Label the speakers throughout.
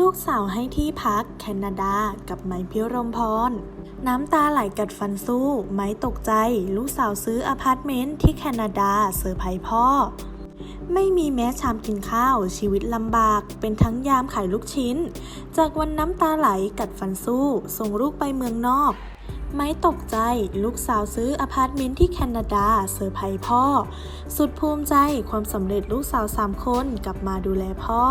Speaker 1: ลูกสาวให้ที่พักแคนาดากับไม้พิรมพร น้ำตาไหลกัดฟันสู้ ไม้ตกใจ ลูกสาวซื้ออพาร์ตเมนต์ที่แคนาดาเซอร์ไพรส์พ่อ ไม่มีแม้ชามกินข้าวชีวิตลำบาก เป็นทั้งยามขายลูกชิ้น จากวันน้ำตาไหลกัดฟันสู้ ส่งลูกไปเมืองนอก ไม่ตกใจ ลูกสาวซื้ออพาร์ตเมนต์ที่แคนาดาเซอร์ไพรส์พ่อ สุดภูมิใจความสำเร็จลูกสาวสามคนกลับมาดูแลพ่อ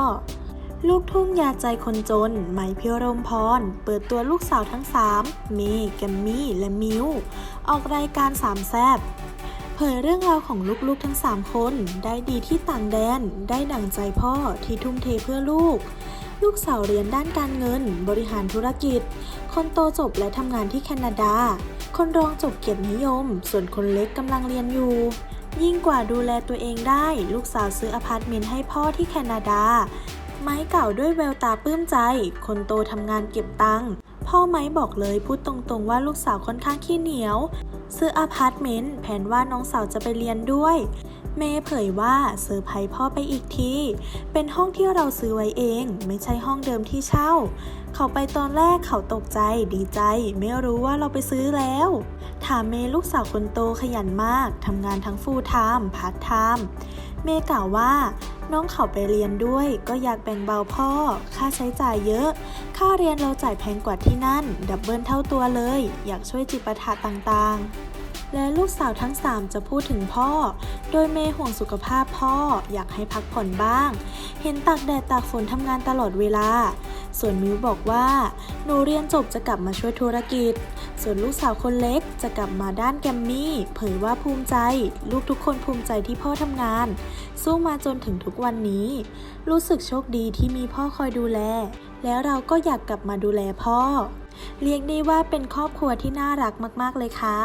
Speaker 1: ลูกทุ่งยาใจคนจนไหมพิรมพร เปิดตัวลูกสาวทั้งสามเมย์แกมมี่ และมิว ออกรายการสามแซบเผยเรื่องราวของลูกๆทั้ง 3 คน ได้ดีที่ต่างแดน ได้ดั่งใจพ่อที่ทุ่มเทเพื่อลูก ลูกสาวเรียนด้านการเงิน บริหารธุรกิจ คนโตจบและทำงานที่แคนาดา คนรองจบเกียรตินิยม ส่วนคนเล็กกำลังเรียนอยู่ยิ่งกว่าดูแลตัวเองได้ ลูกสาวซื้ออพาร์ตเมนต์ให้พ่อที่แคนาดา ไม้เก่าด้วยแววตาปลื้มใจ คนโตทำงานเก็บตังค์พ่อไม้บอกเลยพูดตรงๆว่าลูกสาวค่อนข้างขี้เหนียว ซื้ออพาร์ตเมนต์แผนว่าน้องสาวจะไปเรียนด้วย เมย์เผยว่าเซอร์ไพรส์พ่อไปอีกที เป็นห้องที่เราซื้อไว้เอง ไม่ใช่ห้องเดิมที่เช่า เขาไปตอนแรกเขาตกใจดีใจ ไม่รู้ว่าเราไปซื้อแล้ว ถามเมย์ลูกสาวคนโตขยันมากทำงานทั้งฟูลไทม์พาร์ทไทม์เมย์กล่าวว่า น้องเขาไปเรียนด้วย ก็อยากแบ่งเบาพ่อ ค่าใช้จ่ายเยอะ ค่าเรียนเราจ่ายแพงกว่าที่นั่น ดับเบิลเท่าตัวเลย อยากช่วยจิปาถะต่างๆ และลูกสาวทั้ง 3 จะพูดถึงพ่อ โดยเมย์ห่วงสุขภาพพ่อ อยากให้พักผ่อนบ้าง เห็นตากแดดตากฝนทำงานตลอดเวลา ส่วนมิวบอกว่า หนูเรียนจบจะกลับมาช่วยธุรกิจ ส่วนลูกสาวคนเล็กจะกลับมาด้านแกมมี่ เผยว่าภูมิใจ ลูกทุกคนภูมิใจที่พ่อทำงาน สู้มาจนถึงทุกวันนี้ รู้สึกโชคดีที่มีพ่อคอยดูแล แล้วเราก็อยากกลับมาดูแลพ่อ เรียกได้ว่าเป็นครอบครัวที่น่ารักมาก ๆ เลยค่ะ